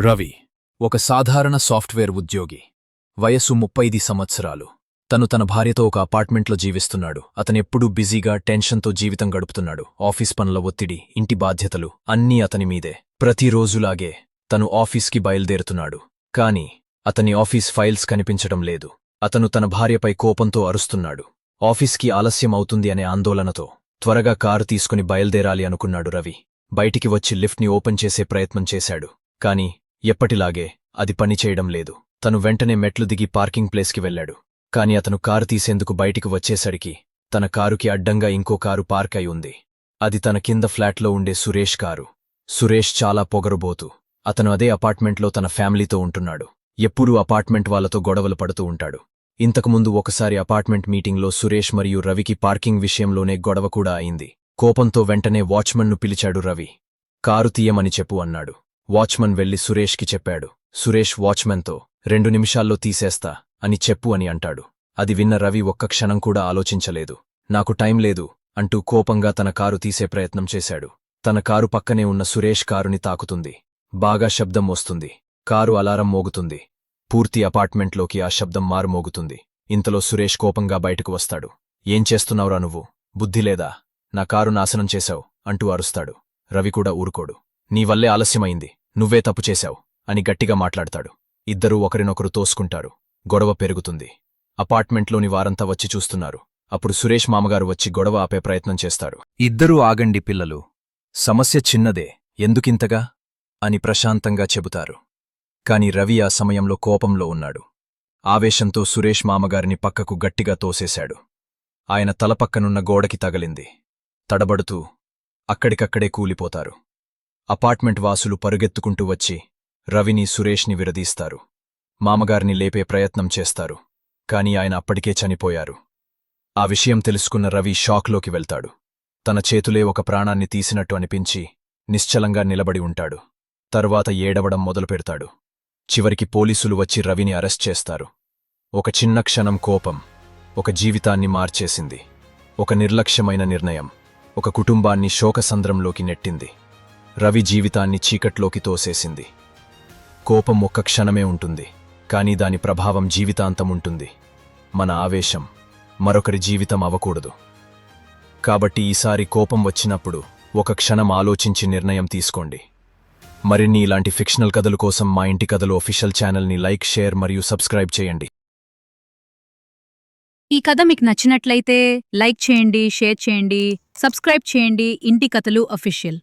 రవి ఒక సాధారణ సాఫ్ట్వేర్ ఉద్యోగి. వయస్సు ముప్పైది సంవత్సరాలు. తను తన భార్యతో ఒక అపార్ట్మెంట్లో జీవిస్తున్నాడు. అతనెప్పుడూ బిజీగా టెన్షన్తో జీవితం గడుపుతున్నాడు. ఆఫీస్ పనుల ఒత్తిడి ఇంటి బాధ్యతలు అన్నీ అతని మీదే. ప్రతిరోజులాగే తను ఆఫీస్కి బయలుదేరుతున్నాడు. కాని అతని ఆఫీస్ ఫైల్స్ కనిపించడం లేదు. అతను తన భార్యపై కోపంతో అరుస్తున్నాడు. ఆఫీస్కి ఆలస్యం అవుతుంది అనే ఆందోళనతో త్వరగా కారు తీసుకుని బయలుదేరాలి అనుకున్నాడు రవి. బయటికి వచ్చి లిఫ్ట్ని ఓపెన్ చేసే ప్రయత్నం చేశాడు. కాని ఎప్పటిలాగే అది పనిచేయడం లేదు. తను వెంటనే మెట్లు దిగి పార్కింగ్ ప్లేస్కి వెళ్ళాడు. కాని అతను కారు తీసేందుకు బయటికి వచ్చేసరికి తన కారుకి అడ్డంగా ఇంకో కారు పార్క్ అయి ఉంది. అది తన కింద ఫ్లాట్లో ఉండే సురేష్ కారు. సురేష్ చాలా పొగరుబోతూ. అతను అదే అపార్ట్మెంట్లో తన ఫ్యామిలీతో ఉంటున్నాడు. ఎప్పుడూ అపార్ట్మెంట్ వాళ్ళతో గొడవలు పడుతూ ఉంటాడు. ఇంతకుముందు ఒకసారి అపార్ట్మెంట్ మీటింగ్లో సురేష్ మరియు రవికి పార్కింగ్ విషయంలోనే గొడవ కూడా అయింది. కోపంతో వెంటనే వాచ్మన్ను పిలిచాడు రవి. కారు తీయమని చెప్పు అన్నాడు. వాచ్మన్ వెళ్ళి సురేష్కి చెప్పాడు. సురేష్ వాచ్మెన్తో రెండు నిమిషాల్లో తీసేస్తా అని చెప్పు అని అంటాడు. అది విన్న రవి ఒక్క క్షణం కూడా ఆలోచించలేదు. నాకు టైం లేదు అంటూ కోపంగా తన కారు తీసే ప్రయత్నం చేశాడు. తన కారు పక్కనే ఉన్న సురేష్ కారుని తాకుతుంది. బాగా శబ్దం వస్తుంది. కారు అలారం మోగుతుంది. పూర్తి అపార్ట్మెంట్లోకి ఆ శబ్దం మారుమోగుతుంది. ఇంతలో సురేష్ కోపంగా బయటకు వస్తాడు. ఏం చేస్తున్నావురా నువ్వు? బుద్ధిలేదా నా కారు నాశనం చేశావు అంటూ అరుస్తాడు. రవి కూడా ఊరుకోడు. నీ వల్లే ఆలస్యమైంది. నువ్వే తప్పు చేశావు అని గట్టిగా మాట్లాడతాడు. ఇద్దరూ ఒకరినొకరు తోసుకుంటారు. గొడవ పెరుగుతుంది. అపార్ట్మెంట్లోని వారంతా వచ్చి చూస్తున్నారు. అప్పుడు సురేష్ మామగారు వచ్చి గొడవ ఆపే ప్రయత్నం చేస్తారు ఇద్దరూ ఆగండి పిల్లలు. సమస్య చిన్నదే. ఎందుకింతగా? అని ప్రశాంతంగా చెబుతారు. కాని రవి ఆ సమయంలో కోపంలో ఉన్నాడు. ఆవేశంతో సురేష్ మామగారిని పక్కకు గట్టిగా తోసేశాడు. ఆయన తలపక్కనున్న గోడకి తగలింది. తడబడుతూ అక్కడికక్కడే కూలిపోతారు. అపార్ట్మెంట్ వాసులు పరుగెత్తుకుంటూ వచ్చి రవిని సురేష్ని విరదీస్తారు మామగారిని లేపే ప్రయత్నం చేస్తారు. కాని ఆయన అప్పటికే చనిపోయారు. ఆ విషయం తెలుసుకున్న రవి షాక్లోకి వెళ్తాడు. తన చేతులే ఒక ప్రాణాన్ని తీసినట్టు అనిపించి నిశ్చలంగా నిలబడి ఉంటాడు. తరువాత ఏడవడం మొదలుపెడతాడు. చివరికి పోలీసులు వచ్చి రవిని అరెస్ట్ చేస్తారు. ఒక చిన్న క్షణం కోపం ఒక జీవితాన్ని మార్చేసింది. ఒక నిర్లక్ష్యమైన నిర్ణయం ఒక కుటుంబాన్ని శోకసంద్రంలోకి నెట్టింది. రవి జీవితాన్ని చీకట్లోకి తోసేసింది. కోపం ఒక్క క్షణమే ఉంటుంది కానీ దాని ప్రభావం జీవితాంతం ఉంటుంది. మన ఆవేశం మరొకరి జీవితం అవ్వకూడదు. కాబట్టి ఈసారి కోపం వచ్చినప్పుడు ఒక క్షణం ఆలోచించి నిర్ణయం తీసుకోండి. మరిన్ని ఇలాంటి ఫిక్షనల్ కథల కోసం మా ఇంటి కథలు ఒఫిషియల్ ఛానల్ని లైక్ షేర్ మరియు సబ్స్క్రైబ్ చేయండి. ఈ కథ మీకు నచ్చినట్లయితే లైక్ చేయండి షేర్ చేయండి సబ్స్క్రైబ్ చేయండి. ఇంటి కథలు అఫీషియల్